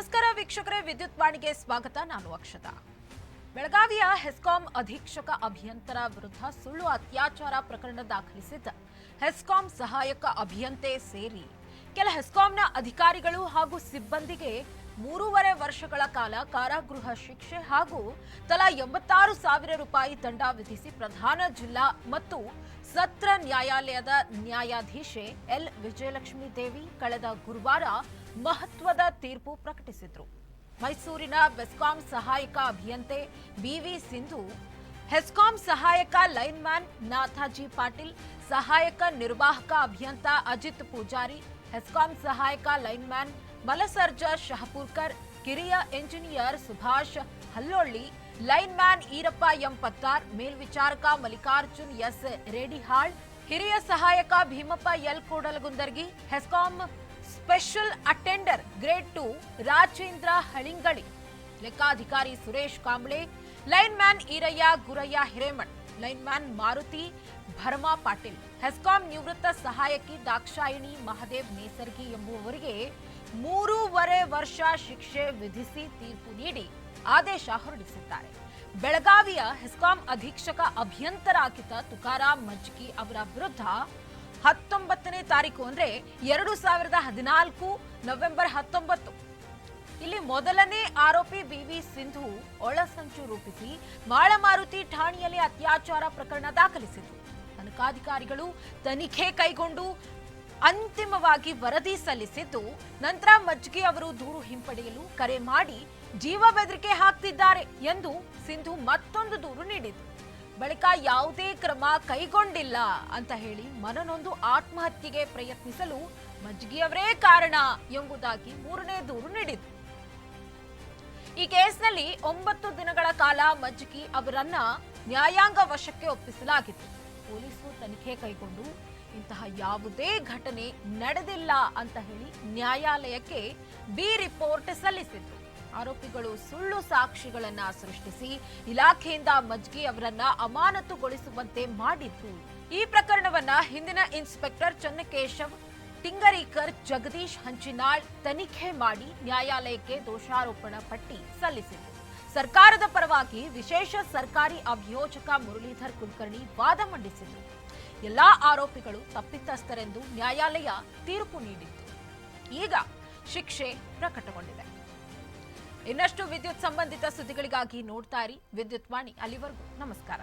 ನಮಸ್ಕಾರ ವೀಕ್ಷಕರೇ, ವಿದ್ಯುತ್ ವಾಣಿಗೆ ಸ್ವಾಗತ. ನಾನು ಅಕ್ಷತಾ. ಬೆಳಗಾವಿಯ ಹೆಸ್ಕಾಂ ಅಧೀಕ್ಷಕ ಅಭಿಯಂತರ ವಿರುದ್ಧ ಸುಳ್ಳು ಅತ್ಯಾಚಾರ ಪ್ರಕರಣ ದಾಖಲಿಸಿದ್ದ ಹೆಸ್ಕಾಂ ಸಹಾಯಕ ಅಭಿಯಂತೆ ಸೇರಿ ಕೆಲ ಹೆಸ್ಕಾಂನ ಅಧಿಕಾರಿಗಳು ಹಾಗೂ ಸಿಬ್ಬಂದಿಗೆ ಮೂರುವರೆ ವರ್ಷಗಳ ಕಾಲ ಕಾರಾಗೃಹ ಶಿಕ್ಷೆ ಹಾಗೂ ತಲಾ ಎಂಬತ್ತಾರು ಸಾವಿರ ರೂಪಾಯಿ ದಂಡ ವಿಧಿಸಿ ಪ್ರಧಾನ ಜಿಲ್ಲಾ ಮತ್ತು ಸತ್ರ ನ್ಯಾಯಾಲಯದ ನ್ಯಾಯಾಧೀಶೆ ಎಲ್. ವಿಜಯಲಕ್ಷ್ಮಿ ದೇವಿ ಕಳೆದ ಗುರುವಾರ ಮಹತ್ವದ ತೀರ್ಪು ಪ್ರಕಟಿಸಿದ್ರು. ಮೈಸೂರಿನ ಬೆಸ್ಕಾಂ ಸಹಾಯಕ ಅಭಿಯಂತೆ ಬಿವಿ ಸಿಂಧು, ಹೆಸ್ಕಾಂ ಸಹಾಯಕ ಲೈನ್ಮ್ಯಾನ್ ನಾಥಾಜಿ ಪಾಟೀಲ್, ಸಹಾಯಕ ನಿರ್ವಾಹಕ ಅಭಿಯಂತ ಅಜಿತ್ ಪೂಜಾರಿ, ಹೆಸ್ಕಾಂ ಸಹಾಯಕ ಲೈನ್ಮ್ಯಾನ್ ಮಲಸರ್ಜ, ಶಹಪುರ್ಕರ್, ಕಿರಿಯ engineer Subhash Hallolli lineman Irappa M Pattar ಮೇಲ್ವಿಚಾರಕ Mallikarjun S Redihal ಹಿರಿಯ ಸಹಾಯಕ Bhimappa L Kudalagundargi, HESCOM special attender grade two Rajendra Halingali ಲೆಕ್ಕಾಧಿಕಾರಿ Suresh Kamble lineman Irayya Gurayya Hiremath. Lineman Maruti Bharma Patil. HESCOM ನಿವೃತ್ತ ಸಹಾಯಕಿ ದಾಕ್ಷಾಯಿಣಿ ಮಹದೇವ್ ನೇಸರ್ಗಿ ಎಂಬುವವರಿಗೆ ಮೂರೂವರೆ ವರ್ಷ ಶಿಕ್ಷೆ ವಿಧಿಸಿ ತೀರ್ಪು ನೀಡಿ ಆದೇಶ ಹೊರಡಿಸಿದ್ದಾರೆ. ಬೆಳಗಾವಿಯ ಹೆಸ್ಕಾಂ ಅಧೀಕ್ಷಕ ಅಭಿಯಂತರಾಗಿದ್ದ ತುಕಾರಾಮ್ ಮಜ್ಕಿ ಅವರ ವಿರುದ್ಧ ಹತ್ತೊಂಬತ್ತನೇ ತಾರೀಕು ಅಂದ್ರೆ ಎರಡು ಸಾವಿರದ ಹದಿನಾಲ್ಕು ನವೆಂಬರ್ ಹತ್ತೊಂಬತ್ತು ಇಲ್ಲಿ ಮೊದಲನೇ ಆರೋಪಿ ಬಿವಿ ಸಿಂಧು ಒಳಸಂಚು ರೂಪಿಸಿ ಮಾಳಮಾರುತಿ ಠಾಣೆಯಲ್ಲಿ ಅತ್ಯಾಚಾರ ಪ್ರಕರಣ ದಾಖಲಿಸಿತು ತನಿಖಾಧಿಕಾರಿಗಳು ತನಿಖೆ ಕೈಗೊಂಡು ಅಂತಿಮವಾಗಿ ವರದಿ ಸಲ್ಲಿಸಿದ್ದು, ನಂತರ ಮಜ್ಗಿ ಅವರು ದೂರು ಹಿಂಪಡೆಯಲು ಕರೆ ಮಾಡಿ ಜೀವ ಬೆದರಿಕೆ ಹಾಕ್ತಿದ್ದಾರೆ ಎಂದು ಸಿಂಧು ಮತ್ತೊಂದು ದೂರು ನೀಡಿದರು. ಬಳಿಕ ಯಾವುದೇ ಕ್ರಮ ಕೈಗೊಂಡಿಲ್ಲ ಅಂತ ಹೇಳಿ ಮನನೊಂದು ಆತ್ಮಹತ್ಯೆಗೆ ಪ್ರಯತ್ನಿಸಲು ಮಜ್ಗಿಯವರೇ ಕಾರಣ ಎಂಬುದಾಗಿ ಮೂರನೇ ದೂರು ನೀಡಿದ್ರು. ಈ ಕೇಸ್ನಲ್ಲಿ ಒಂಬತ್ತು ದಿನಗಳ ಕಾಲ ಮಜ್ಜಿಗಿ ಅವರನ್ನ ನ್ಯಾಯಾಂಗ ವಶಕ್ಕೆ ಒಪ್ಪಿಸಲಾಗಿತ್ತು. ಪೊಲೀಸರು ತನಿಖೆ ಕೈಗೊಂಡು ಇಂತಹ ಯಾವುದೇ ಘಟನೆ ನಡೆದಿಲ್ಲ ಅಂತ ಹೇಳಿ ನ್ಯಾಯಾಲಯಕ್ಕೆ ಬಿ ರಿಪೋರ್ಟ್ ಸಲ್ಲಿಸಿದ್ರು. ಆರೋಪಿಗಳು ಸುಳ್ಳು ಸಾಕ್ಷಿಗಳನ್ನ ಸೃಷ್ಟಿಸಿ ಇಲಾಖೆಯಿಂದ ಮಜ್ಗಿ ಅವರನ್ನ ಅಮಾನತುಗೊಳಿಸುವಂತೆ ಮಾಡಿದ್ರು ಈ ಪ್ರಕರಣವನ್ನ ಹಿಂದಿನ ಇನ್ಸ್ಪೆಕ್ಟರ್ ಚನ್ನಕೇಶವ್ ಟಿಂಗರೀಕರ್ ಜಗದೀಶ್ ಹಂಚಿನಾಳ್ ತನಿಖೆ ಮಾಡಿ ನ್ಯಾಯಾಲಯಕ್ಕೆ ದೋಷಾರೋಪಣ ಪಟ್ಟಿ ಸಲ್ಲಿಸಿದರು ಸರ್ಕಾರದ ಪರವಾಗಿ ವಿಶೇಷ ಸರ್ಕಾರಿ ಅಭಿಯೋಜಕ ಮುರಳೀಧರ್ ಕುಲಕರ್ಣಿ ವಾದ ಮಂಡಿಸಿದರು ಎಲ್ಲಾ ಆರೋಪಿಗಳು ತಪ್ಪಿತಸ್ಥರೆಂದು ನ್ಯಾಯಾಲಯ ತೀರ್ಪು ನೀಡಿತ್ತು. ಈಗ ಶಿಕ್ಷೆ ಪ್ರಕಟಗೊಂಡಿದೆ. ಇನ್ನಷ್ಟು ವಿದ್ಯುತ್ ಸಂಬಂಧಿತ ಸುದ್ದಿಗಳಿಗಾಗಿ ನೋಡ್ತಾ ಇರಿ. ವಿದ್ಯುತ್ ವಾಣಿ ಅಲ್ಲಿವರೆಗೂ. ನಮಸ್ಕಾರ.